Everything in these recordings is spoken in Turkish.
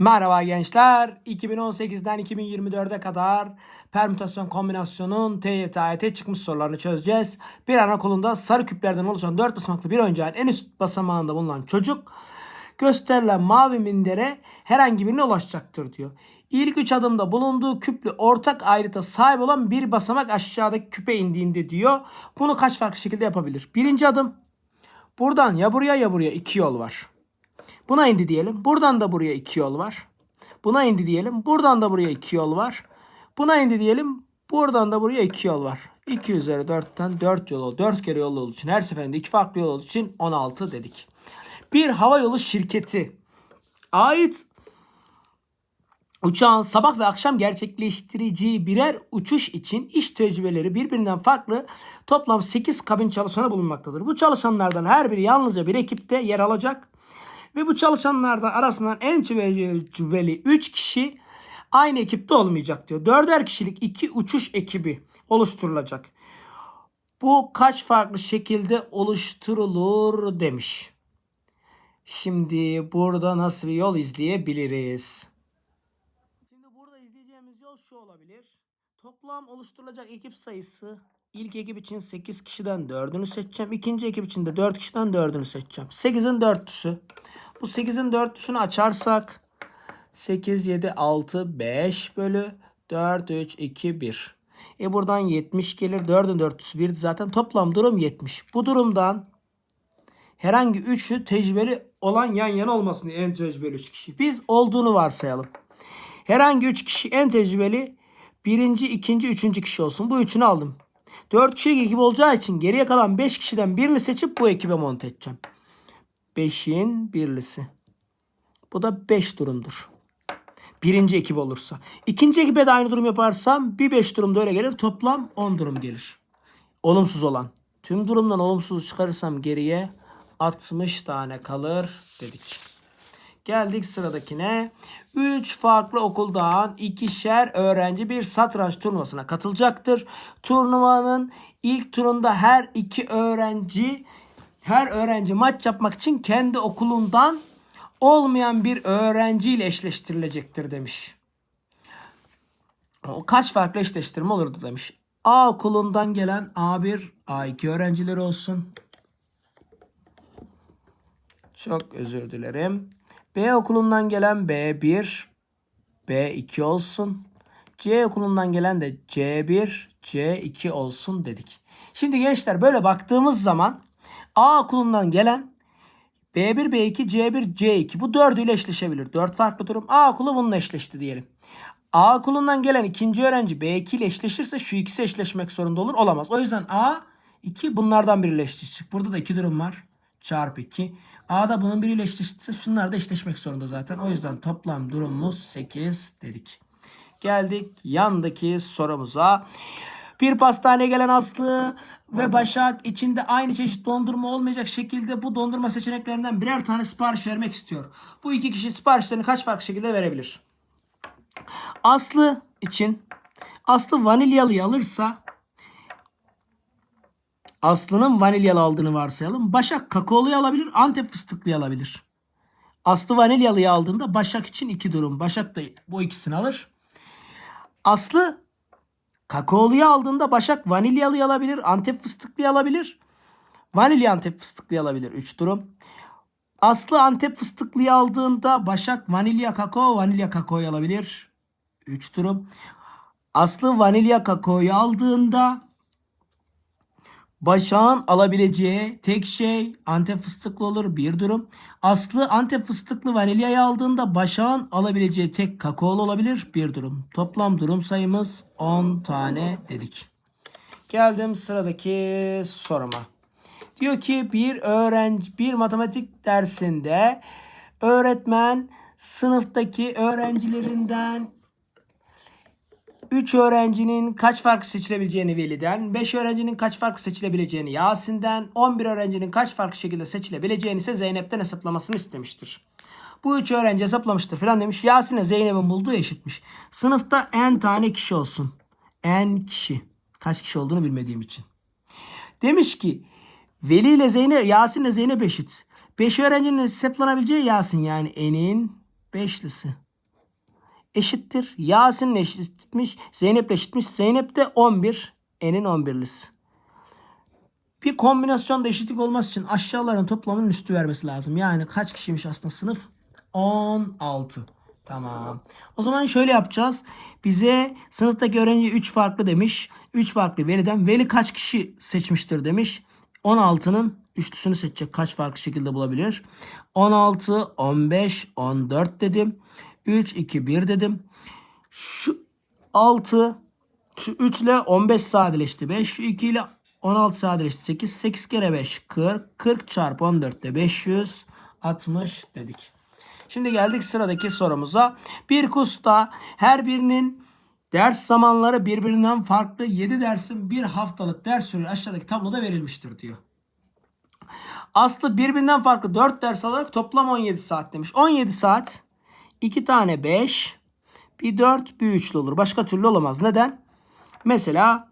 Merhaba gençler. 2018'den 2024'e kadar permütasyon kombinasyonun TYT AYT çıkmış sorularını çözeceğiz. Bir anaokulunda sarı küplerden oluşan 4 basamaklı bir oyuncağın en üst basamağında bulunan çocuk gösterilen mavi mindere herhangi birine ulaşacaktır diyor. İlk 3 adımda bulunduğu küple ortak ayrıta sahip olan bir basamak aşağıdaki küpe indiğinde diyor. Bunu kaç farklı şekilde yapabilir? Birinci adım buradan ya buraya ya buraya iki yol var. Buna indi diyelim. Buradan da buraya iki yol var. Buna indi diyelim. Buradan da buraya iki yol var. Buna indi diyelim. Buradan da buraya iki yol var. 2 üzeri 4'ten 4 yol oldu. 4 kere yol olduğu için her seferinde iki farklı yol olduğu için 16 dedik. Bir hava yolu şirketi ait uçağın sabah ve akşam gerçekleştireceği birer uçuş için iş tecrübeleri birbirinden farklı toplam 8 kabin çalışanı bulunmaktadır. Bu çalışanlardan her biri yalnızca bir ekipte yer alacak. Ve bu çalışanlardan arasından en tecrübeli 3 kişi aynı ekipte olmayacak diyor. Dörder kişilik iki uçuş ekibi oluşturulacak. Bu kaç farklı şekilde oluşturulur demiş. Şimdi burada nasıl bir yol izleyebiliriz? Şimdi burada izleyeceğimiz yol şu olabilir. Toplam oluşturulacak ekip sayısı ilk ekip için 8 kişiden 4'ünü seçeceğim. İkinci ekip için de 4 kişiden 4'ünü seçeceğim. 8'in 4'lüsü. Bu 8'in 4'lüsünü açarsak 8, 7, 6, 5 bölü 4, 3, 2, 1. E buradan 70 gelir. 4'ün 4'lüsü 1 zaten toplam durum 70. Bu durumdan herhangi üçü tecrübeli olan yan yana olmasın diye en tecrübeli 3 kişi. Biz olduğunu varsayalım. Herhangi 3 kişi en tecrübeli birinci, ikinci, üçüncü kişi olsun. Bu üçünü aldım. 4 kişilik ekip olacağı için geriye kalan 5 kişiden birini seçip bu ekibe monte edeceğim. 5'in birlisi. Bu da 5 durumdur. Birinci ekip olursa. İkinci ekibe de aynı durum yaparsam bir 5 durumda öyle gelir. Toplam 10 durum gelir. Olumsuz olan. Tüm durumdan olumsuz çıkarırsam geriye 60 tane kalır dedik. Geldik sıradakine. 3 farklı okuldan ikişer öğrenci bir satranç turnuvasına katılacaktır. Turnuvanın ilk turunda her iki öğrenci her öğrenci maç yapmak için kendi okulundan olmayan bir öğrenciyle eşleştirilecektir demiş. O kaç farklı eşleştirme olurdu demiş. A okulundan gelen A1, A2 öğrencileri olsun. Çok özür dilerim. B okulundan gelen B1, B2 olsun. C okulundan gelen de C1, C2 olsun dedik. Şimdi gençler böyle baktığımız zaman A okulundan gelen B1, B2, C1, C2 bu dördüyle eşleşebilir. Dört farklı durum. A okulu bununla eşleşti diyelim. A okulundan gelen ikinci öğrenci B2 ile eşleşirse şu ikisi eşleşmek zorunda olur. Olamaz. O yüzden A 2 bunlardan biriyle eşleşecek. Burada da iki durum var. Çarpı 2. A da bunun biriyle eşleşirse şunlar da eşleşmek zorunda zaten. O yüzden toplam durumumuz 8 dedik. Geldik yandaki sorumuza. Bir pastaneye gelen Aslı ve Başak içinde aynı çeşit dondurma olmayacak şekilde bu dondurma seçeneklerinden birer tane sipariş vermek istiyor. Bu iki kişi siparişlerini kaç farklı şekilde verebilir? Aslı için Aslı vanilyalıyı alırsa Aslı'nın vanilyalı aldığını varsayalım. Başak kakaoluyu alabilir, Antep fıstıklıyı alabilir. Aslı vanilyalı'yı aldığında Başak için iki durum. Başak da bu ikisini alır. Aslı kakaoluyu aldığında Başak vanilyalı alabilir, Antep fıstıklı alabilir. Vanilya Antep fıstıklı alabilir. 3 durum. Aslı Antep fıstıklıyı aldığında Başak vanilya kakao, vanilya kakaoyu alabilir. 3 durum. Aslı vanilya kakaoyu aldığında Başak'ın alabileceği tek şey Antep fıstıklı olur bir durum. Aslı Antep fıstıklı vanilyayı aldığında Başak'ın alabileceği tek kakaolu olabilir bir durum. Toplam durum sayımız 10 tane dedik. Geldim sıradaki soruma. Diyor ki bir öğrenci bir matematik dersinde öğretmen sınıftaki öğrencilerinden 3 öğrencinin kaç farklı seçilebileceğini Veli'den, 5 öğrencinin kaç farklı seçilebileceğini Yasin'den, 11 öğrencinin kaç farklı şekilde seçilebileceğini ise Zeynep'ten hesaplamasını istemiştir. Bu 3 öğrenci hesaplamıştır falan demiş. Yasin'e Zeynep'in bulduğu eşitmiş. Sınıfta n tane kişi olsun. N kişi. Kaç kişi olduğunu bilmediğim için. Demiş ki Veli ile Zeynep, Yasin ile Zeynep eşit. 5 öğrencinin hesaplanabileceği Yasin yani n'in beşlisi. Eşittir. Yasin'le eşitmiş. Zeynep'le eşitmiş. Zeynep de 11. N'in 11'lisi. Bir kombinasyonda eşitlik olması için aşağıların toplamının üstü vermesi lazım. Yani kaç kişiymiş aslında sınıf? 16. Tamam. O zaman şöyle yapacağız. Bize sınıftaki öğrenci 3 farklı demiş. 3 farklı veliden veli kaç kişi seçmiştir demiş. 16'nın üçlüsünü seçecek. Kaç farklı şekilde bulabilir? 16, 15, 14 dedim. 3, 2, 1 dedim. Şu 6, şu 3 ile 15 sadeleşti. 5, şu 2 ile 16 sadeleşti. 8, 8 kere 5, 40. 40 çarpı 14 de 560 dedik. Şimdi geldik sıradaki sorumuza. Bir kursta her birinin ders zamanları birbirinden farklı 7 dersin bir haftalık ders süresi aşağıdaki tabloda verilmiştir diyor. Aslı birbirinden farklı 4 ders alarak toplam 17 saat demiş. 17 saat 2 tane 5 bir 4 bir 3'lü olur. Başka türlü olamaz. Neden? Mesela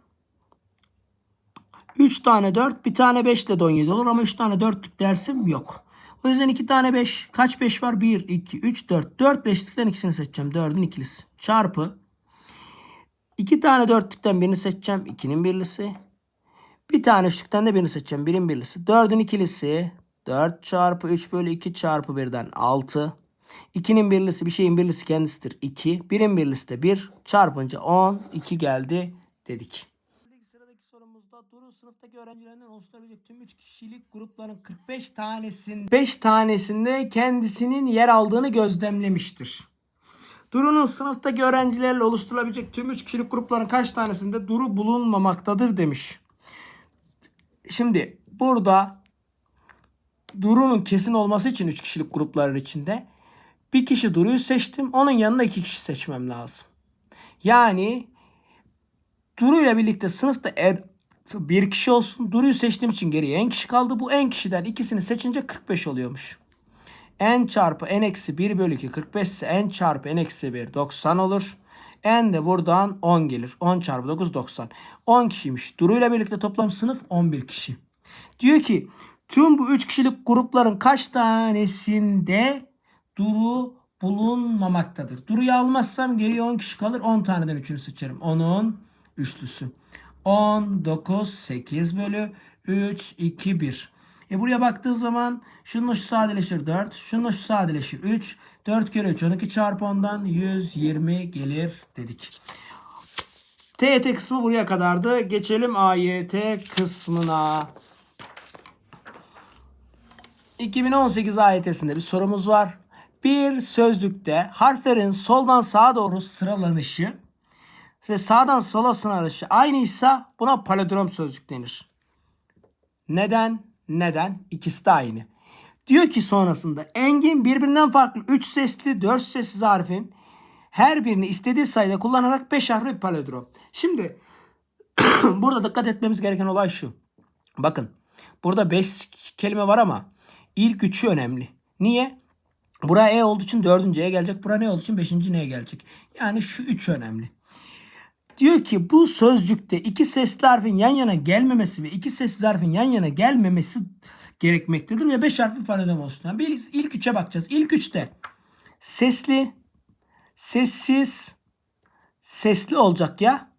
3 tane 4 bir tane 5 ile de 17 olur ama 3 tane 4'lük dersim yok. O yüzden 2 tane 5 kaç 5 var? 1, 2, 3, 4. 4 5'likten ikisini seçeceğim. 4'ün ikilisi. Çarpı 2 tane 4'lükten birini seçeceğim. 2'nin birlisi. Bir tane üçlükten de birini seçeceğim. Birin birlisi. 4'ün ikilisi. 4 çarpı 3 bölü 2 çarpı 1'den 6. 2'nin birlisi bir şeyin birlisi kendisidir 2. Birin birlisi de 1 çarpınca 10. 2 geldi dedik. Sıradaki sorumuzda Duru sınıftaki öğrencilerinden oluşturabilecek tüm 3 kişilik grupların 45 tanesinde 5 tanesinde kendisinin yer aldığını gözlemlemiştir. Duru'nun sınıftaki öğrencilerle oluşturulabilecek tüm 3 kişilik grupların kaç tanesinde Duru bulunmamaktadır demiş. Şimdi burada Duru'nun kesin olması için 3 kişilik grupların içinde bir kişi Duru'yu seçtim. Onun yanına 2 kişi seçmem lazım. Yani Duru ile birlikte sınıfta er, bir kişi olsun. Duru'yu seçtiğim için geriye en kişi kaldı. Bu en kişiden ikisini seçince 45 oluyormuş. n çarpı n eksi 1 bölü 2 45 ise n çarpı n eksi 1 90 olur. n de buradan 10 gelir. 10 çarpı 9 90. 10 kişiymiş. Duru ile birlikte toplam sınıf 11 kişi. Diyor ki tüm bu 3 kişilik grupların kaç tanesinde Duru bulunmamaktadır. Duru'yu almazsam geriye 10 kişi kalır. 10 taneden 3'ünü seçerim. 10'un üçlüsü. 10, 9, 8 bölü 3, 2, 1. E buraya baktığım zaman şununla şu sadeleşir 4. Şununla şu sadeleşir 3. 4 kere 3 12 çarpı 10'dan 120 gelir dedik. TYT kısmı buraya kadardı. Geçelim AYT kısmına. 2018 AYT'sinde bir sorumuz var. Bir sözlükte harflerin soldan sağa doğru sıralanışı ve sağdan sola sıralanışı aynıysa buna palindrom sözcük denir. Neden? Neden? İkisi de aynı. Diyor ki sonrasında Engin birbirinden farklı 3 sesli 4 sessiz harfin her birini istediği sayıda kullanarak 5 harfli bir palindrom. Şimdi burada dikkat etmemiz gereken olay şu. Bakın burada 5 kelime var ama ilk üçü önemli. Niye? Buraya E olduğu için dördüncüye gelecek. Buraya ne olduğu için beşinci neye gelecek. Yani şu üç önemli. Diyor ki bu sözcükte iki sesli harfin yan yana gelmemesi ve iki sessiz harfin yan yana gelmemesi gerekmektedir ve beş harfli palindrom oluşturan. Bir ilk üçe bakacağız. İlk üçte sesli, sessiz, sesli olacak ya.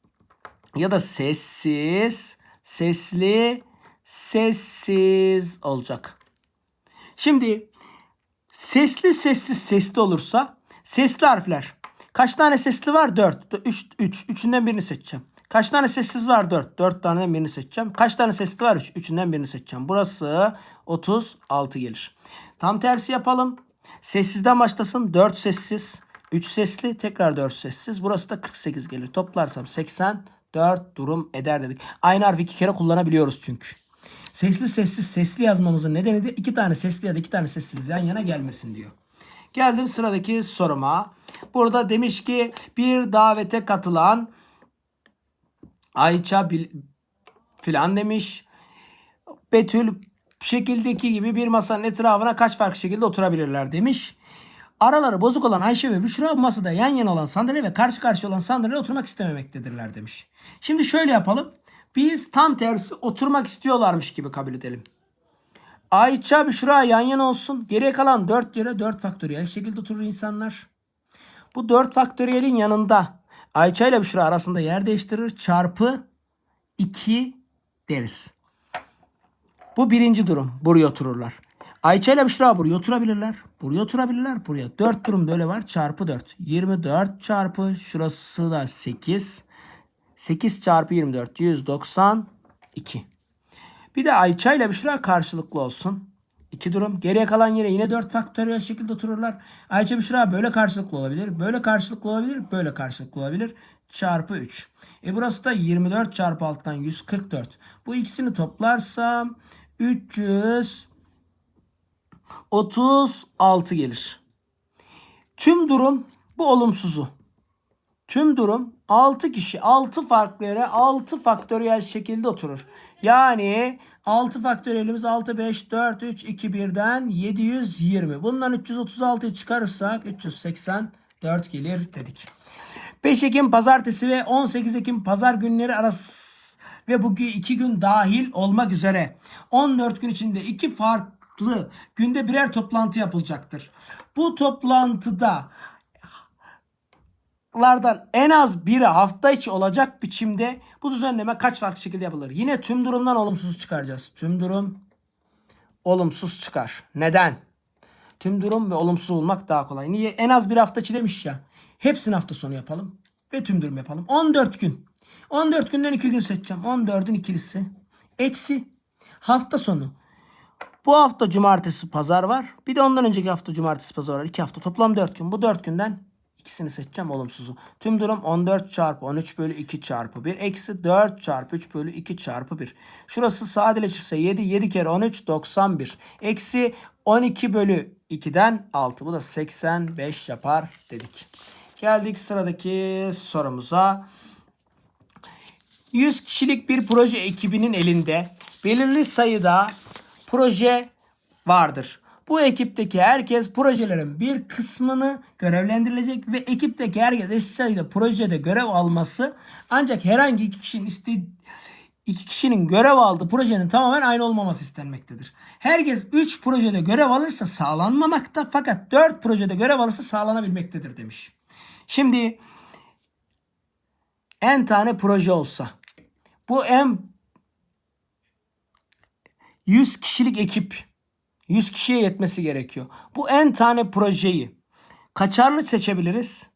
Ya da sessiz, sesli, sessiz olacak. Şimdi sesli sessiz sesli olursa sesli harfler. Kaç tane sesli var? 4. 3. 3. Üçünden birini seçeceğim. Kaç tane sessiz var? 4. 4 tane birini seçeceğim. Kaç tane sesli var? 3. Üçünden birini seçeceğim. Burası 36 gelir. Tam tersi yapalım. Sessizden başlasın. 4 sessiz. 3 sesli. Tekrar 4 sessiz. Burası da 48 gelir. Toplarsam 84 durum eder dedik. Aynı harfi iki kere kullanabiliyoruz çünkü. Sesli sessiz sesli yazmamızın nedeni de iki tane sesli ya da iki tane sessiz yan yana gelmesin diyor. Geldim sıradaki soruma. Burada demiş ki bir davete katılan Ayça bil- filan demiş. Betül şekildeki gibi bir masanın etrafına kaç farklı şekilde oturabilirler demiş. Araları bozuk olan Ayşe ve Büşra masada yan yana olan sandalye ve karşı karşıya olan sandalyeye oturmak istememektedirler demiş. Şimdi şöyle yapalım. Biz tam tersi oturmak istiyorlarmış gibi kabul edelim. Ayça Büşra yan yana olsun. Geriye kalan 4 yere 4 faktöriyel şekilde oturur insanlar. Bu 4 faktöriyelin yanında Ayça ile Büşra arasında yer değiştirir. Çarpı 2 deriz. Bu birinci durum. Buraya otururlar. Ayça ile Büşra buraya oturabilirler. Buraya oturabilirler. Buraya. 4 durum böyle var. Çarpı 4. 24 çarpı şurası da 8. 8 çarpı 24. 192. Bir de Ayça ile Büşra karşılıklı olsun. İki durum. Geriye kalan yere yine 4 faktöriyel şekilde otururlar. Ayça Büşra böyle karşılıklı olabilir. Böyle karşılıklı olabilir. Böyle karşılıklı olabilir. Çarpı 3. E burası da 24 çarpı alttan 144. Bu ikisini toplarsam 336 gelir. Tüm durum bu olumsuzu. Tüm durum 6 kişi 6 farklı yere 6 faktöriyel şekilde oturur. Yani 6 faktöriyelimiz 6, 5, 4, 3, 2, 1'den 720. Bundan 336'yı çıkarırsak 384 gelir dedik. 5 Ekim pazartesi ve 18 Ekim pazar günleri arası ve bugün 2 gün dahil olmak üzere 14 gün içinde iki farklı günde birer toplantı yapılacaktır. Bu toplantıda lardan en az biri hafta içi olacak biçimde bu düzenleme kaç farklı şekilde yapılır? Yine tüm durumdan olumsuz çıkaracağız. Tüm durum olumsuz çıkar. Neden? Tüm durum ve olumsuz olmak daha kolay. Niye? En az bir hafta içi demiş ya. Hepsini hafta sonu yapalım. Ve tüm durum yapalım. 14 gün. 14 günden 2 gün seçeceğim. 14'ün ikilisi. Eksi. Hafta sonu. Bu hafta cumartesi pazar var. Bir de ondan önceki hafta cumartesi pazar var. 2 hafta toplam 4 gün. Bu 4 günden ikisini seçeceğim olumsuzu. Tüm durum 14 çarpı 13 bölü 2 çarpı 1 eksi 4 çarpı 3 bölü 2 çarpı 1. Şurası sadeleşirse 7 7 kere 13 91 eksi 12 bölü 2'den 6 bu da 85 yapar dedik. Geldik sıradaki sorumuza. 100 kişilik bir proje ekibinin elinde belirli sayıda proje vardır. Bu ekipteki herkes projelerin bir kısmını görevlendirilecek ve ekipteki herkes eşit sayıda projede görev alması ancak herhangi iki kişinin istediği iki kişinin görev aldığı projenin tamamen aynı olmaması istenmektedir. Herkes 3 projede görev alırsa sağlanmamakta fakat 4 projede görev alırsa sağlanabilmektedir demiş. Şimdi n tane proje olsa bu en 100 kişilik ekip 100 kişiye yetmesi gerekiyor. Bu en tane projeyi kaçarlı seçebiliriz?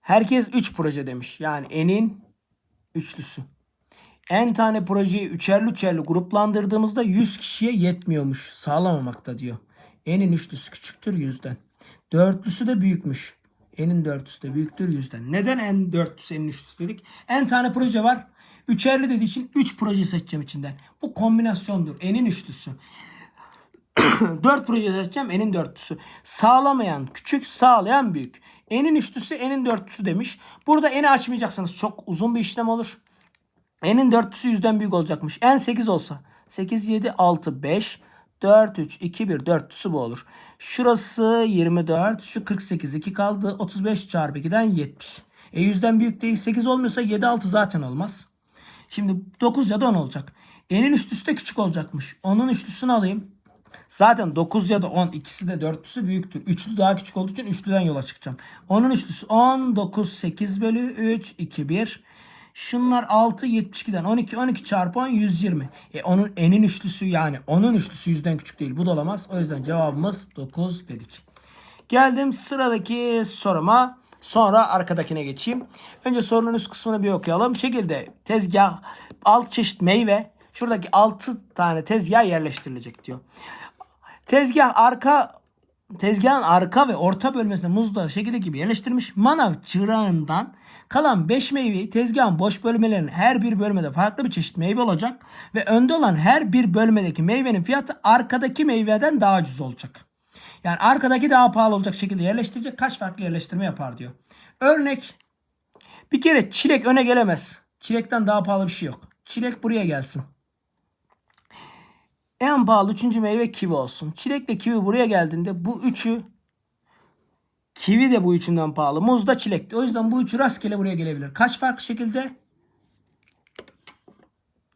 Herkes 3 proje demiş. Yani enin üçlüsü. En tane projeyi üçerli üçerli gruplandırdığımızda 100 kişiye yetmiyormuş. Sağlamamakta diyor. Enin üçlüsü küçüktür yüzden. Dörtlüsü de büyükmüş. Enin dörtlüsü de büyüktür yüzden. Neden en dörtlüsü enin üçlüsü dedik? En tane proje var. Üçerli dediği için 3 proje seçeceğim içinden. Bu kombinasyondur. Enin üçlüsü. 4 proje seçeceğim enin dörtlüsü. Sağlamayan küçük, sağlayan büyük. Enin üçlüsü, enin dörtlüsü demiş. Burada eni açmayacaksınız. Çok uzun bir işlem olur. Enin dörtlüsü yüzden büyük olacakmış. En 8 olsa. 8, 7, 6, 5, 4, 3, 2, 1. Dörtlüsü bu olur. Şurası 24. Şu 48. 2 kaldı. 35 çarpı 2'den 70. E yüzden büyük değil. 8 olmuyorsa 7, 6 zaten olmaz. Şimdi 9 ya da 10 olacak. Enin üçlüsü de küçük olacakmış. Onun üçlüsünü alayım. Zaten 9 ya da 10 ikisi de dörtlüsü büyüktür. Üçlü daha küçük olduğu için üçlüden yola çıkacağım. Onun üçlüsü 10, 9, 8 bölü 3, 2, 1. Şunlar 6, 72'den 12, 12 çarpı 10, 120. E onun enin üçlüsü yani onun üçlüsü yüzden küçük değil. Bu da olamaz. O yüzden cevabımız 9 dedik. Geldim sıradaki soruma. Sonra arkadakine geçeyim. Önce sorunun üst kısmını bir okuyalım. Şekilde tezgah 6 çeşit meyve şuradaki 6 tane tezgah yerleştirilecek diyor. Tezgah arka tezgahın arka ve orta bölmesine muzlar şekilde gibi yerleştirmiş. Manav çırağından kalan 5 meyveyi tezgahın boş bölmelerinin her bir bölmede farklı bir çeşit meyve olacak ve önde olan her bir bölmedeki meyvenin fiyatı arkadaki meyveden daha ucuz olacak. Yani arkadaki daha pahalı olacak şekilde yerleştirecek kaç farklı yerleştirme yapar diyor. Örnek bir kere çilek öne gelemez. Çilekten daha pahalı bir şey yok. Çilek buraya gelsin. En pahalı üçüncü meyve kivi olsun. Çilekle kivi buraya geldiğinde bu üçü kivi de bu üçünden pahalı. Muz da çilek. O yüzden bu üçü rastgele buraya gelebilir. Kaç farklı şekilde?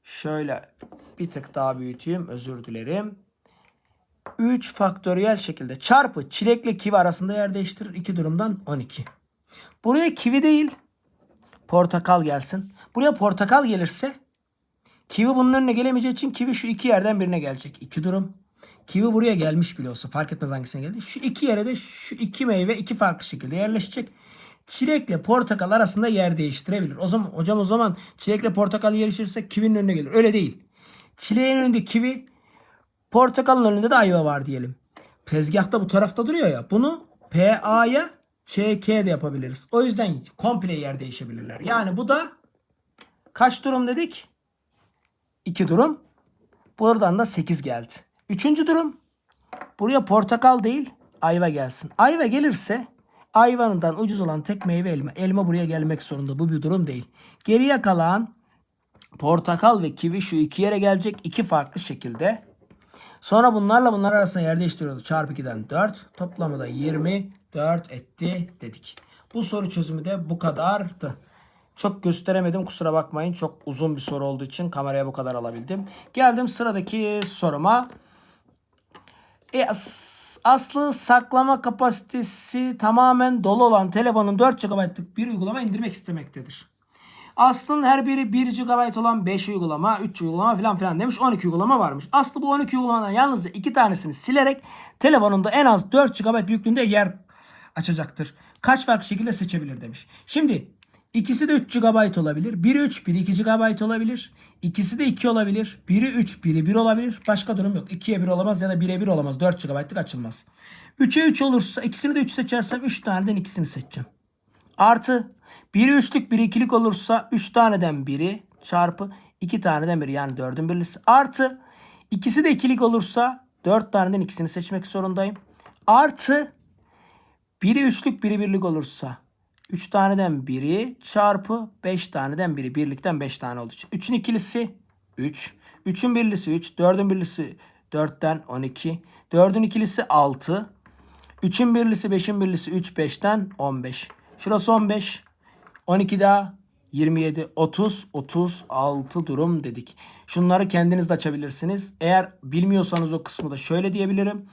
Şöyle bir tık daha büyüteyim. Özür dilerim. 3 faktöriyel şekilde çarpı çilekle kivi arasında yer değiştirir. İki durumdan 12. Buraya kivi değil portakal gelsin. Buraya portakal gelirse kivi bunun önüne gelemeyeceği için kivi şu iki yerden birine gelecek. İki durum. Kivi buraya gelmiş bile olsa fark etmez hangisine geldi. Şu iki yere de şu iki meyve iki farklı şekilde yerleşecek. Çilekle portakal arasında yer değiştirebilir. O zaman hocam o zaman çilekle portakal yerleşirse kivinin önüne gelir. Öyle değil. Çileğin önünde kivi, portakalın önünde de ayva var diyelim. Tezgahta bu tarafta duruyor ya. Bunu PA'ya ÇK de yapabiliriz. O yüzden komple yer değişebilirler. Yani bu da kaç durum dedik? 2 durum. Buradan da 8 geldi. Üçüncü durum. Buraya portakal değil ayva gelsin. Ayva gelirse ayvanından ucuz olan tek meyve elma. Elma buraya gelmek zorunda. Bu bir durum değil. Geriye kalan portakal ve kivi şu iki yere gelecek. iki farklı şekilde. Sonra bunlarla bunlar arasında yer değiştiriyoruz. Çarpı 2'den 4. Toplamı da 24 etti dedik. Bu soru çözümü de bu kadardı. Çok gösteremedim kusura bakmayın. Çok uzun bir soru olduğu için kameraya bu kadar alabildim. Geldim sıradaki soruma. E, as- aslı saklama kapasitesi tamamen dolu olan telefonun 4 GB'lık bir uygulama indirmek istemektedir. Aslın her biri 1 GB olan 5 uygulama, 3 uygulama falan filan demiş. 12 uygulama varmış. Aslı bu 12 uygulamadan yalnızca 2 tanesini silerek telefonunda en az 4 GB büyüklüğünde yer açacaktır. Kaç farklı şekilde seçebilir demiş. Şimdi ikisi de 3 GB olabilir. Biri 3, biri 2 GB olabilir. İkisi de 2 olabilir. Biri 3, biri 1 olabilir. Başka durum yok. 2'ye 1 olamaz ya da 1'e 1 olamaz. 4 GB'lık açılmaz. 3'e 3 olursa ikisini de 3 seçersem 3 taneden ikisini seçeceğim. Artı biri üçlük biri ikilik olursa 3 taneden biri çarpı 2 taneden biri yani 4'ün birlisi. Artı ikisi de ikilik olursa 4 taneden ikisini seçmek zorundayım. Artı biri üçlük biri birlik olursa 3 taneden biri çarpı 5 taneden biri. Birlikten 5 tane olduğu için. 3'ün ikilisi 3. 3'ün birlisi 3. 4'ün birlisi 4'ten 12. 4'ün ikilisi 6. 3'ün birlisi 5'in birlisi 3 5'ten 15. Şurası 15. 12 daha 27 30 36 durum dedik. Şunları kendiniz de açabilirsiniz. Eğer bilmiyorsanız o kısmı da şöyle diyebilirim.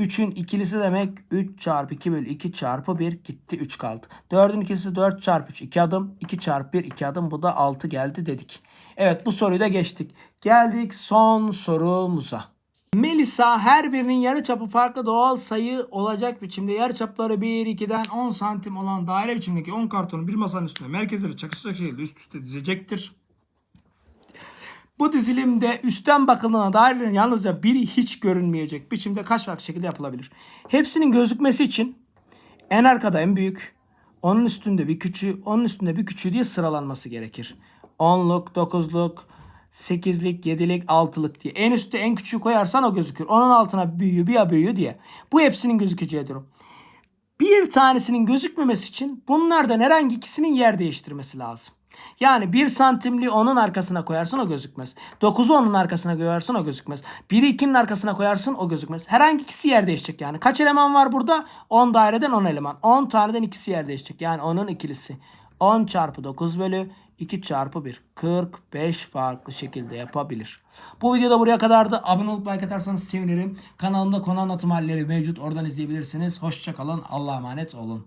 3'ün ikilisi demek 3 çarpı 2 bölü 2 çarpı 1 gitti 3 kaldı. 4'ün ikilisi 4 çarpı 3 2 adım 2 çarpı 1 2 adım bu da 6 geldi dedik. Evet bu soruyu da geçtik. Geldik son sorumuza. Melisa her birinin yarıçapı farklı doğal sayı olacak biçimde yarıçapları 1, 2'den 10 santim olan daire biçimindeki 10 kartonu bir masanın üstüne merkezleri çakışacak şekilde üst üste dizecektir. Bu dizilimde üstten bakıldığına dairelerin yalnızca biri hiç görünmeyecek biçimde kaç farklı şekilde yapılabilir? Hepsinin gözükmesi için en arkada en büyük, onun üstünde bir küçüğü, onun üstünde bir küçüğü diye sıralanması gerekir. 10'luk, 9'luk, 8'lik, 7'lik, 6'lık diye. En üstte en küçüğü koyarsan o gözükür. Onun altına büyüğü, bir ya büyüğü diye. Bu hepsinin gözükeceği durum. Bir tanesinin gözükmemesi için bunlardan herhangi ikisinin yer değiştirmesi lazım. Yani 1 santimli onun arkasına koyarsın o gözükmez. 9'u onun arkasına koyarsın o gözükmez. 1'i 2'nin arkasına koyarsın o gözükmez. Herhangi ikisi yer değişecek yani. Kaç eleman var burada? 10 daireden 10 eleman. 10 taneden ikisi yer değişecek. Yani onun ikilisi. 10 çarpı 9 bölü 2 çarpı 1. 45 farklı şekilde yapabilir. Bu videoda buraya kadardı. Abone olup like atarsanız sevinirim. Kanalımda konu anlatım halleri mevcut. Oradan izleyebilirsiniz. Hoşçakalın. Allah'a emanet olun.